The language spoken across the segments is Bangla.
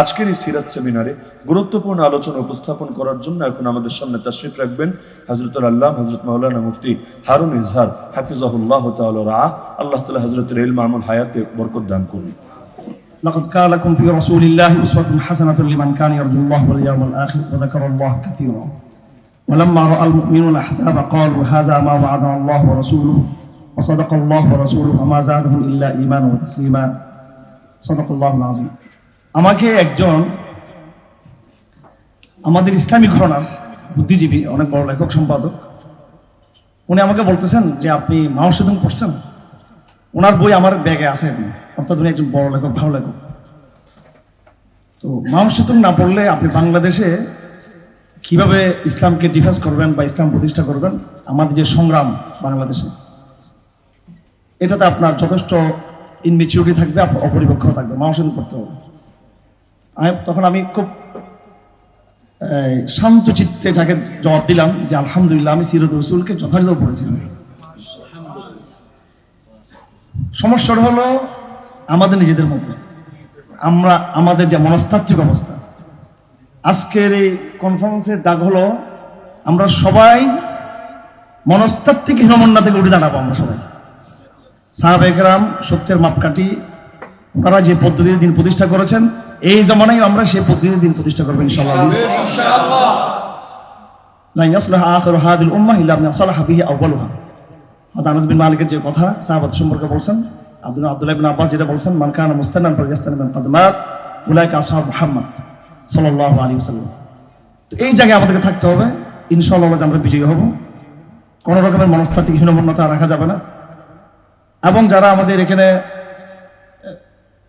আজকের এই সিরাত সেমিনারে গুরুত্বপূর্ণ আলোচনা উপস্থাপন করার জন্য এখন আমাদের সামনে তাশরিফ রাখবেন হজরতুল আল্লাহ হজরত মাওলানা মুফতি হারুন ইজহার হাফিজাহুল্লাহ তাআলা রাহ আল্লাহ তাআলা হজরতের ইলম আমল হায়াতে বরকত দান করুন لقد كان لكم في رسول الله أسوة حسنة لمن كان يرجو الله واليوم الآخر وذكر الله كثيرا ولما رأى المؤمنون الأحزاب قالوا هذا ما وعدنا الله ورسوله وصدق الله ورسوله وما زادهم إلا إيمانا وتسليما صدق الله العظيم আমাকে একজন আমাদের ইসলামিক ঘটনার বুদ্ধিজীবী, অনেক বড় লেখক, সম্পাদক, উনি আমাকে বলতেছেন যে আপনি মাওসেদুম পড়ছেন ওনার বই আমার ব্যাগে আছে। অর্থাৎ উনি একজন বড় লেখক, ভালো লেখক। তো মাওসেতুং না পড়লে আপনি বাংলাদেশে কীভাবে ইসলামকে ডিফেন্স করবেন বা ইসলাম প্রতিষ্ঠা করবেন? আমাদের যে সংগ্রাম বাংলাদেশে, এটাতে আপনার যথেষ্ট ইনমেচিউরিটি থাকবে অপরিপক্ষ থাকবে। মাওসেতুং পড়তে হবে। তখন আমি খুব শান্ত চিত্তে যাকে জবাব দিলাম যে আলহামদুলিল্লাহ আমি সিরত রসুলকে যথাযথ পড়েছিলাম সমস্যাটা হলো আমাদের নিজেদের মধ্যে। আমরা, আমাদের যে মনস্তাত্ত্বিক অবস্থা। আজকের এই কনফারেন্সের দাগ হলো আমরা সবাই মনস্তাত্ত্বিক হীনমন্যা থেকে উঠে দাঁড়াবো আমরা সবাই। সাহাব একরাম সত্যের মাপকাঠি, ওনারা যে পদ্ধতিতে দিন প্রতিষ্ঠা করেছেন এই জমানায় আমরা সেই দিন প্রতিষ্ঠা করব ইনশাআল্লাহ লা ইয়াসলাহু আখিরু হাদিল উম্মাহ ইল্লা বিমা সালাহা বিহি আউয়ালুহা হযরত আনাস বিন মালিকের যে কথা সাহাবাত সম্পর্কে বলছেন আব্দুল আব্দুল্লাহ বিন আব্বাস যেটা বলছেন মান কানা মুস্তানান ফালিয়াস্তানি মিন কদমাত উলাইকা আসহাব মুহাম্মদ সাল্লাল্লাহু আলাইহি ওয়াসাল্লাম। তো এই জায়গায় আমাদেরকে থাকতে হবে ইনশাআল্লাহ আমরা বিজয়ী হব। কোনো রকমের মনস্তাত্ত্বিক হীনমন্যতা রাখা যাবে না। এবং যারা আমাদের এখানে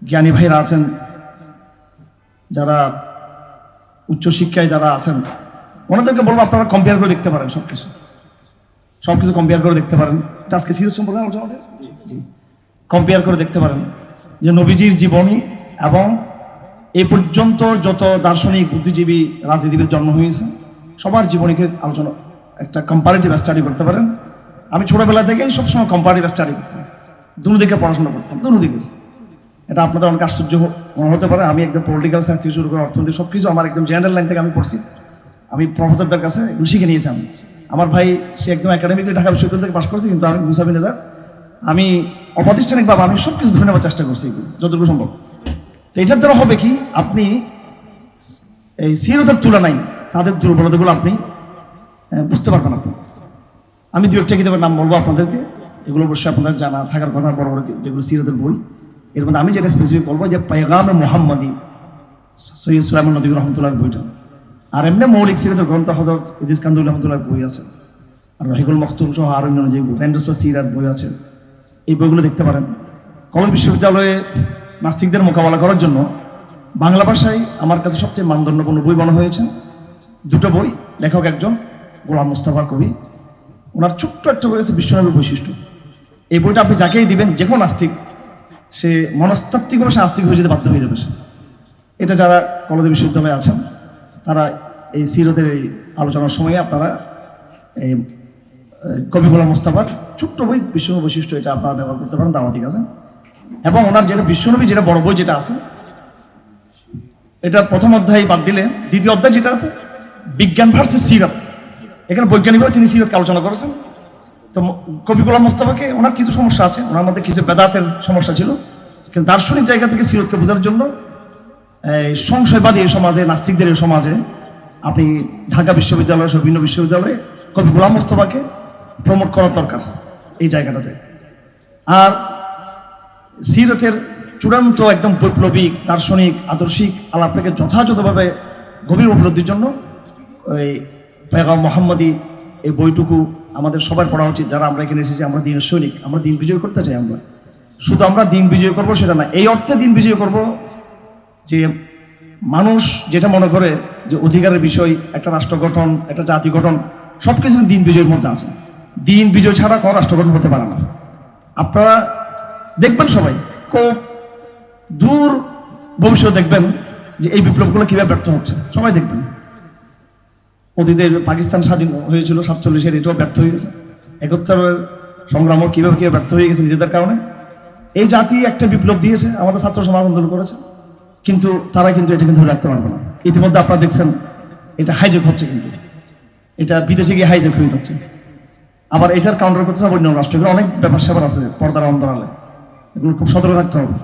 জ্ঞানী ভাইরা আছেন যারা উচ্চশিক্ষায় যারা আছেন, ওনাদেরকে বলব আপনারা কম্পেয়ার করে দেখতে পারেন সব কিছু সব কিছু কম্পেয়ার করে দেখতে পারেন। এটা আজকে সিরিয়াস সম্পর্কে আলোচনা আমাদের কম্পেয়ার করে দেখতে পারেন যে নবীজির জীবনী এবং এ পর্যন্ত যত দার্শনিক, বুদ্ধিজীবী, রাজনীতিবিদ জন্ম হয়েছে, সবার জীবনীকে আলোচনা, একটা কম্পারেটিভ স্টাডি করতে পারেন। আমি ছোটবেলা থেকেই সবসময় কম্পারেটিভ স্টাডি করতাম। দুদিকে পড়াশোনা করতাম, দুদিকে। এটা আপনাদের অনেক আশ্চর্য মনে হতে পারে। আমি একদম পলিটিক্যাল সায়েন্স থেকে শুরু করে অর্থনীতি সব কিছু আমার একদম জেনারেল লাইন থেকে আমি পড়ছি। আমি প্রফেসরদের কাছে এগুলো শিখে নিয়েছি আমি। আমার ভাই, সে একদম একাডেমিকলি ঢাকা বিশ্ববিদ্যালয় থেকে পাশ করেছে, কিন্তু আমি মুসাফি নেজার আমি অপ্রাতিষ্ঠানিকভাবে আমি সব কিছু ধরে নেওয়ার চেষ্টা করছি যতটুকু সম্ভব। তো এটার দ্বারা হবে কি, আপনি এই সিরতের তুলনায় তাদের দুর্বলতাগুলো আপনি বুঝতে পারবেন আপনি। আমি দু একটা কিতাবের নাম বলব আপনাদেরকে। এগুলো অবশ্যই আপনাদের জানা থাকার কথা, বড় বড় যেগুলো সিরতের বই। এর মধ্যে আমি যেটা স্পেসিফিক বলব যে পেগামে মোহাম্মদী, সৈয়দ সুলাইমান নদী রহমতুল্লাহ বইটা। আর এমনি মৌলিক সিরাতের গ্রন্থ হজরত ইদিস কান্দুল রহমতুল্লাহ বই আছে। আর রহিকুল মখতুম সহ আর অন্যান্য যে র্যান্ডস সিরাত বই আছে, এই বইগুলো দেখতে পারেন। কলেজ বিশ্ববিদ্যালয়ে নাস্তিকদের মোকাবেলা করার জন্য বাংলা ভাষায় আমার কাছে সবচেয়ে মানদণ্ডপূর্ণ বই বানা হয়েছে। দুটো বই, লেখক একজন, গোলাম মুস্তাফার কবি। ওনার ছোট্ট একটা বই আছে বিশ্বনবীর বৈশিষ্ট্য। এই বইটা আপনি যাকেই দিবেন, যে কোনো নাস্তিক সে মনস্তাত্ত্বিকভাবে সে আস্তিক হয়ে যেতে বাধ্য হয়ে যাবে এটা যারা কলেজ বিশ্ববিদ্যালয়ে আছেন, তারা এই সিরতের এই আলোচনার সময়ে আপনারা এই কবি গোলাম মোস্তাফার ছোট্ট বই বিশ্বনবী বৈশিষ্ট্য এটা আপনারা ব্যবহার করতে পারেন, দাওয়াতি কাছে এবং ওনার যেটা বিশ্বনবী যেটা বড় বই যেটা আছে, এটা প্রথম অধ্যায় বাদ দিলে দ্বিতীয় অধ্যায় যেটা আছে, বিজ্ঞান ভার্সেস সিরত। এখানে বৈজ্ঞানিকভাবে তিনি সিরতকে আলোচনা করেছেন। তো কবি গোলাম মোস্তাফাকে ওনার কিছু সমস্যা আছে, ওনার মধ্যে কিছু বেদাতের সমস্যা ছিল। কিন্তু দার্শনিক জায়গা থেকে সিরতকে বোঝার জন্য, এই সংশয়বাদী এই সমাজে, নাস্তিকদের এই সমাজে, আপনি ঢাকা বিশ্ববিদ্যালয় সহ বিভিন্ন বিশ্ববিদ্যালয়ে কবি গোলাম মোস্তফাকে প্রমোট করা দরকার এই জায়গাটাতে। আর সিরতের চূড়ান্ত একদম বৈপ্লবিক, দার্শনিক, আদর্শিক আলাপটাকে যথাযথভাবে গভীর উপলব্ধির জন্য ওই পেগাম মোহাম্মদী এই বইটুকু আমাদের সবার পড়া উচিত, যারা আমরা এখানে এসেছি, আমরা দিনের সৈনিক, আমরা দিন বিজয় করতে চাই আমরা। শুধু আমরা দিন বিজয় করব সেটা না, এই অর্থে দিন বিজয় করব যে মানুষ যেটা মনে করে যে অধিকারের বিষয়, একটা রাষ্ট্র গঠন, একটা জাতি গঠন সব কিছু দিন বিজয়ের মধ্যে আছে। দিন বিজয় ছাড়া কোনো রাষ্ট্র গঠন হতে পারে না। আপনারা দেখবেন সবাই, খুব দূর ভবিষ্যতে দেখবেন যে এই বিপ্লবগুলো কীভাবে ব্যর্থ হচ্ছে। সবাই দেখবেন। অতীতের পাকিস্তান স্বাধীন হয়েছিল সাতচল্লিশের এটাও ব্যর্থ হয়ে গেছে। একত্তরের সংগ্রামও কীভাবে কীভাবে ব্যর্থ হয়ে গেছে নিজেদের কারণে। এই জাতি একটা বিপ্লব দিয়েছে, আমাদের ছাত্র সমাজ আন্দোলন করেছে, কিন্তু তারা কিন্তু এটা কিন্তু রাখতে পারবে না। ইতিমধ্যে আপনারা দেখছেন, এটা হাইজেক হচ্ছে কিন্তু। এটা বিদেশে গিয়ে হাইজেক হয়ে যাচ্ছে। আবার এটার কাউন্টার করতে হবে অন্য রাষ্ট্রগুলো অনেক ব্যাপার স্যাপার আছে, পর্দার অন্তরালে। এগুলো খুব সতর্ক থাকতে হবে।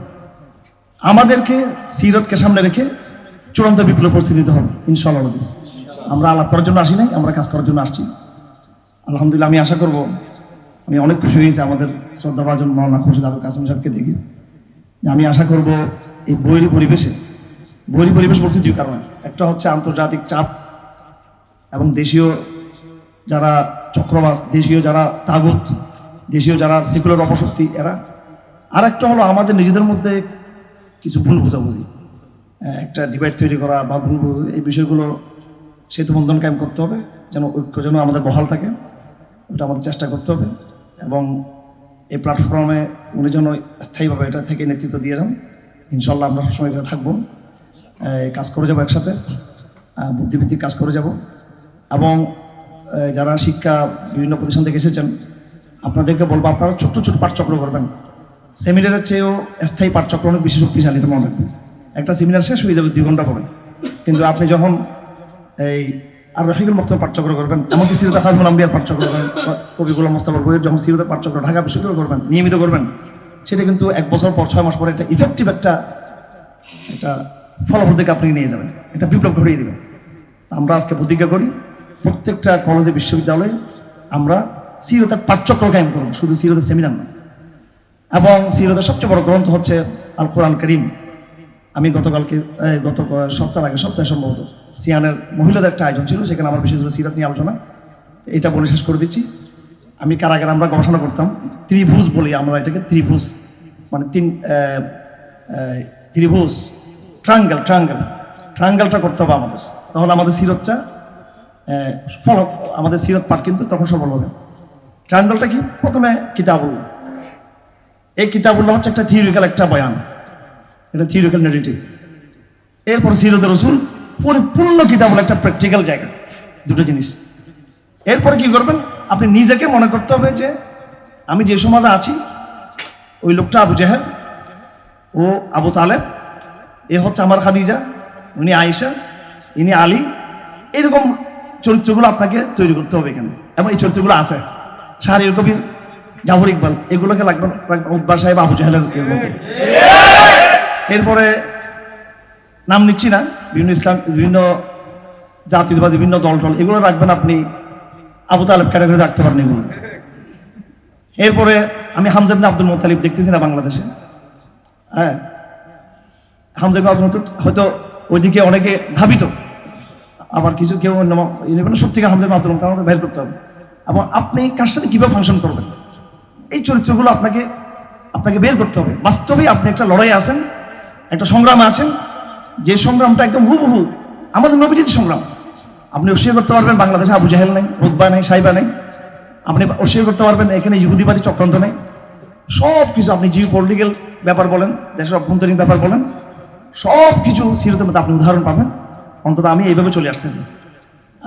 আমাদেরকে সিরতকে সামনে রেখে চূড়ান্ত বিপ্লব প্রস্তুতি দিতে হবে, ইনশাআল্লাহ আজিজ। আমরা আলাপ করার জন্য আসি নাই, আমরা কাজ করার জন্য আসছি। আলহামদুলিল্লাহ, আমি আশা করব, আমি অনেক খুশি হয়েছি আমাদের শ্রদ্ধাভাজন মৌলানা খুশিদ আবুল কাসিম সাহেবকে দেখি। আমি আশা করব, এই বৈরী পরিবেশে, বৈরী পরিবেশ বলছি দুই কারণে। একটা হচ্ছে আন্তর্জাতিক চাপ এবং দেশীয় যারা চক্রবাস দেশীয় যারা তাগুত, দেশীয় যারা সেকুলার অপশক্তি, এরা। আর একটা হলো আমাদের নিজেদের মধ্যে কিছু ভুল বোঝাবুঝি। একটা ডিভাইড তৈরি করা বা ভুল এই বিষয়গুলো সেতু বন্ধন কায়েম করতে হবে, যেন ঐক্য যেন আমাদের বহাল থাকে, ওটা আমাদের চেষ্টা করতে হবে এবং এই প্ল্যাটফর্মে উনি যেন স্থায়ীভাবে এটা থেকে নেতৃত্ব দিয়ে যান। ইনশাল্লাহ আমরা সবসময় এখানে থাকব। কাজ করে যাব একসাথে বুদ্ধিভিত্তিক কাজ করে যাব। এবং যারা শিক্ষা বিভিন্ন প্রতিষ্ঠান থেকে এসেছেন, আপনাদেরকে বলব আপনারা ছোট্ট ছোট পাঠচক্র করবেন। সেমিনারের চেয়েও স্থায়ী পাঠচক্র অনেক বেশি শক্তিশালী তো মনে একটা সেমিনার শেষ হয়ে যাবে দুই ঘণ্টা পরে। কিন্তু আপনি যখন এই, আর রহিগুল মুক্ত পাঠচক্র করবেন এমনকি সিরত খাজমুল আম্বিয়ার পাঠচক্র করবেন, কবিগুলো মোস্তাফর বইয়ের যখন সিরতের পাঠচক্র, ঢাকা বিশ্ববিদ্যালয় করবেন, নিয়মিত করবেন। সেটা কিন্তু এক বছর পর ছয় মাস পরে একটা ইফেক্টিভ একটা একটা ফলাফল থেকে আপনি নিয়ে যাবেন এটা বিপ্লব ঘটিয়ে দেবেন। আমরা আজকে প্রতিজ্ঞা করি, প্রত্যেকটা কলেজে বিশ্ববিদ্যালয়ে আমরা সিরতের পাঠচক্র কায়েম করব, শুধু সিরতের সেমিনার না এবং সিরতের সবচেয়ে বড় গ্রন্থ হচ্ছে আল কোরআন করিম। আমি গতকালকে গত সপ্তাহ আগে, সপ্তাহে সম্ভবত সিয়ানের মহিলাদের একটা আয়োজন ছিল, সেখানে আমার বিশেষ করে সিরাত নিয়ে আলোচনা। এটা বলে শেষ করে দিচ্ছি। আমি কারাগারে আমরা গবেষণা করতাম, ত্রিভুজ বলি আমরা এটাকে ত্রিভুজ মানে তিন ত্রিভুজ ট্রাঙ্গেল ট্রাঙ্গেল ট্রাঙ্গেলটা করতে হবে আমাদের। তাহলে আমাদের সিরতটা ফল, আমাদের সিরত পাঠ কিন্তু তখন সফল হবে। ট্রাঙ্গেলটা কি? প্রথমে কিতাবুল্লাহ এই কিতাবুল্লাহ হচ্ছে একটা থিওরিক্যাল একটা বয়ান। এটা থিওরিক্যাল নেগেটিভ এরপর সিরত রসুল পরিপূর্ণ কিতাবুল একটা প্র্যাকটিক্যাল জায়গা, দুটো জিনিস। এরপরে কি করবেন? আপনি নিজেকে মনে করতে হবে যে আমি যে সমাজে আছি, ওই লোকটা আবু জাহেদ ও আবু তালেব, এ হচ্ছে আমার খাদিজা, উনি আয়েশা, ইনি আলী। এরকম চরিত্রগুলো আপনাকে তৈরি করতে হবে এখানে। এবং এই চরিত্রগুলো আছে। শাহরির কবির, জাফর ইকবাল, এগুলোকে লাগবে লাগবে সাহেব আবু জাহেলের নাম নিচ্ছি না। বিভিন্ন ইসলাম, বিভিন্ন জাতীয়বাদী বিভিন্ন দল টল এগুলো রাখবেন আপনি। আবু তালেব ক্যাটাগরি রাখতে পারেন এগুলো। এরপরে আমি হামজাবিন আব্দুল মোতালিব দেখতেছি না বাংলাদেশে। হ্যাঁ। হামজাবিন আব্দুল মোতালিব হয়তো ওইদিকে অনেকে ধাবিত। আবার কিছু কেউ অন্য ইউনিভার্স সব থেকে হামজাবিন আব্দুল আমাদের বের করতে হবে। এবং আপনি কার সাথে কীভাবে ফাংশন করবেন? এই চরিত্রগুলো আপনাকে আপনাকে বের করতে হবে। বাস্তবেই আপনি একটা লড়াই আছেন। একটা সংগ্রামে আছেন, যে সংগ্রামটা একদম হুবহু আমাদের নবীজিৎ সংগ্রাম। আপনি অস্বীকার করতে পারবেন, বাংলাদেশে আবু জাহেল নাই রোদবা নাই, সাইবা নাই। আপনি অস্বীকার করতে পারবেন, এখানে ইহুদিবাদী চক্রান্ত নেই। সব কিছু আপনি জিও পলিটিক্যাল ব্যাপার বলেন, দেশের অভ্যন্তরীণ ব্যাপার বলেন সব কিছু সিরতের মধ্যে আপনি উদাহরণ পাবেন। অন্তত আমি এইভাবে চলে আসতেছি।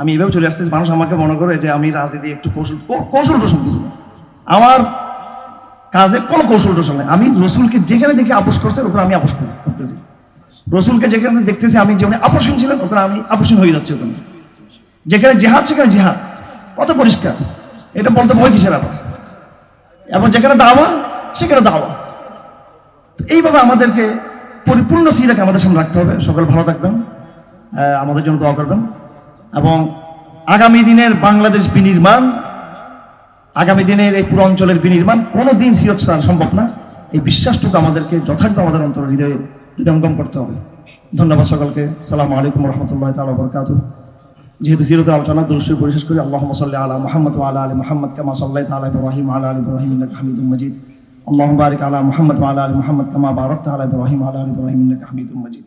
আমি এইভাবে চলে আসতেছি, মানুষ আমাকে মনে করে যে আমি রাজনীতি একটু কৌশল কৌশল টৌশল কিছু আমার কাজে কোনো কৌশল টৌশল নেই। আমি রসুলকে যেখানে দেখে আপোষ করছে, ওখানে আমি আপোষ করি- করতেছি। রসুলকে যেখানে দেখতেছি, আমি যেখানে আপোষহীন ছিলেন ওখানে আমি আপোষহীন হয়ে যাচ্ছি ওখানে। যেখানে জেহাদ, সেখানে জেহাদ। কত পরিষ্কার। এটা বলতে ভয় কিসের আবার? এবং যেখানে দাওয়া, সেখানে দাওয়া। এইভাবে আমাদেরকে পরিপূর্ণ সিরাকে আমাদের সামনে রাখতে হবে। সকল ভালো থাকবেন আমাদের জন্য দোয়া করবেন। এবং আগামী দিনের বাংলাদেশ বিনির্মাণ আগামী দিনের এই পুরো অঞ্চলের বিনির্মাণ কোনো দিন সিরত সম্ভব না। এই বিশ্বাসটুকু আমাদেরকে যথার্থ আমাদের অন্তর হৃদয়ে হৃদয়ঙ্গম করতে হবে। ধন্যবাদ সকলকে। সালাম আলাইকুম রহমতুল্লাহ তালা বরকাত যেহেতু সিরত আলোচনা দুরুসুর পরিশেষ করি আল্লাহ মসল্লা আলা মহম্মদ আলা আলী মহম্মদ কামা সাল্লাহ তালা ইব্রাহিম আলা আলী ইব্রাহিম হামিদুল মজিদ। আল্লাহ বারিক আলা মহম্মদ আলা আলী মহম্মদ কামা বারক তালা ইব্রাহিম আলা আলী ইব্রাহিম হামিদুল মজিদ।